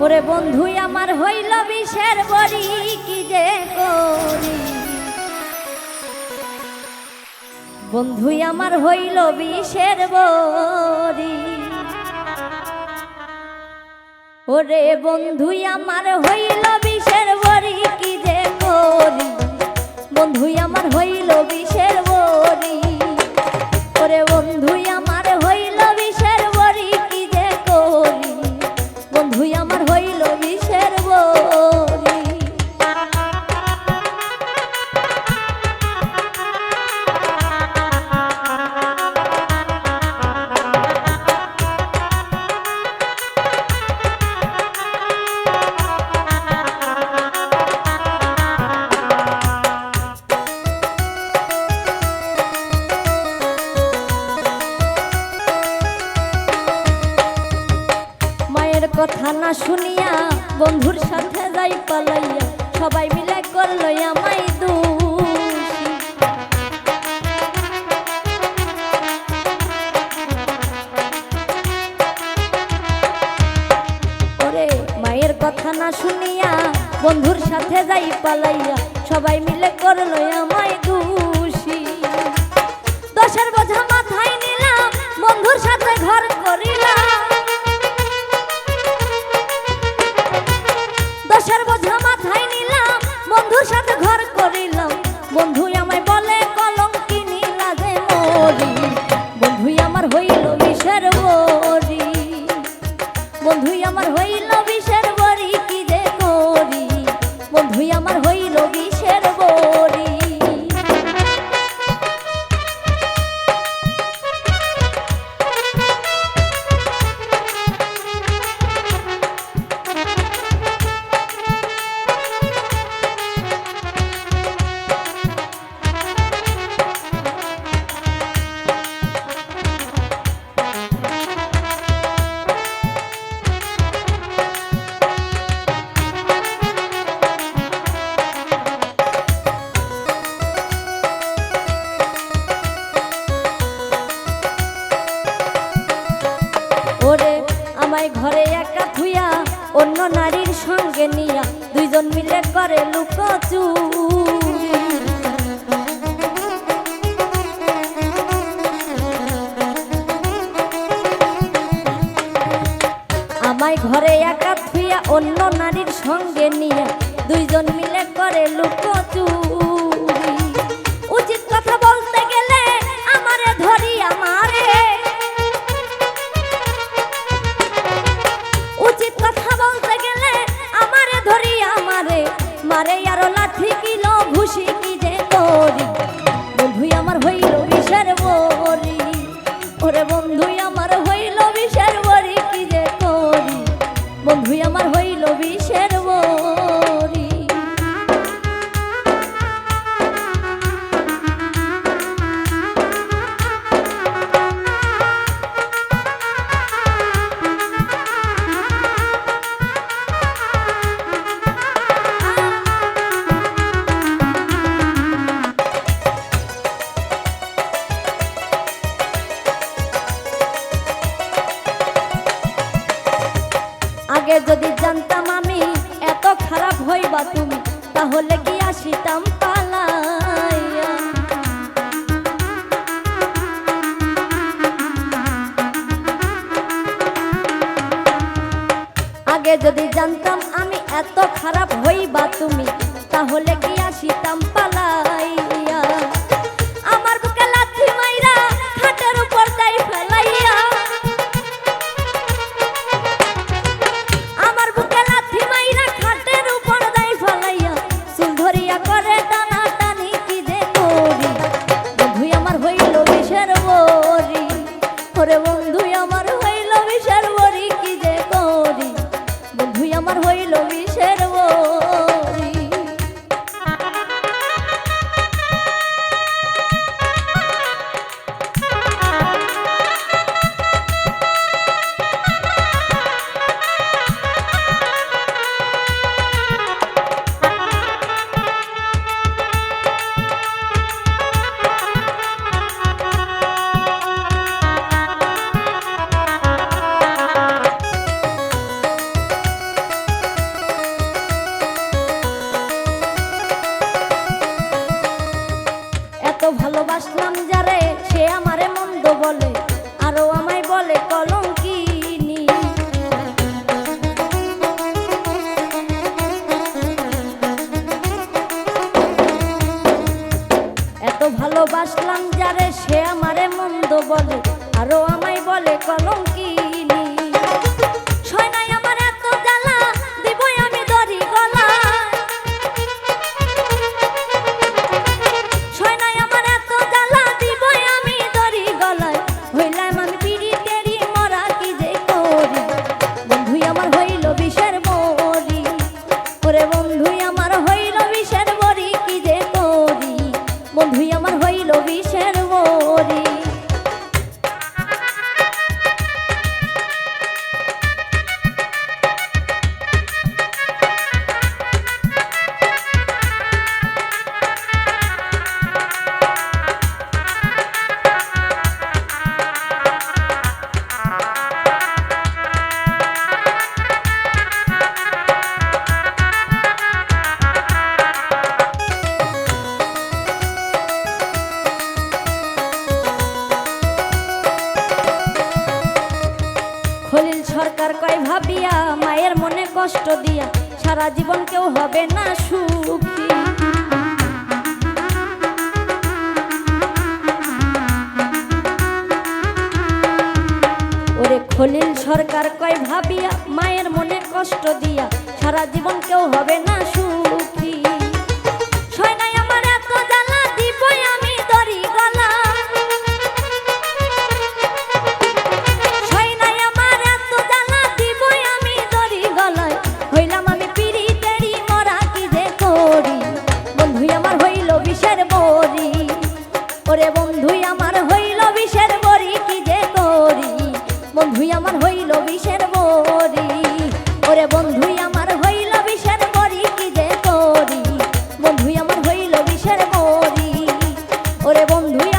ওরে বন্ধু আমার হইল বিষের বড়ি, কি যে করি? বন্ধু আমার হইল বিষের বড়ি। ওরে বন্ধু আমার হইল বিষের বড়ি, কি যে করি? বন্ধু আমার হইল বিষের বড়ি। ওরে বন্ধু কথা না শুনিয়া বন্ধুর সাথে যাই পালাইয়া, সবাই মিলে করল আমায় দু কথা না শুনিয়া বন্ধুর সাথে যাই পালাইয়া, সবাই মিলে করল আমায় মিলে লুকাচু আমায় ঘরে একা থুইয়া অন্য নারীর সঙ্গে নিয়ে দুইজন মিলে করে লুকোচুরি মারে আরও লাঠি কিলো ঘুষি কি যে করি তাহলে কি আসিতাম আগে যদি জানতাম আমি এত খারাপ হইবা তুমি, তাহলে কি আসিতাম পালাইয়া? কষ্ট দিয়া সারা জীবন কেউ হবে না সুখী। ওরে খলিল সরকার কয় ভাবিয়া, মায়ের মনে কষ্ট দিয়া সারা জীবন কেউ হবে না সুখী। বন্ধুই আমার হইল বিষের বড়ি, কি যে করি? বন্ধুই আমার হইল বিষের বড়ি। ওরে বন্ধুই আমার হইল বিষের বড়ি, কি যে করি? বন্ধুই আমার হইল বিষের বড়ি। ওরে বন্ধুই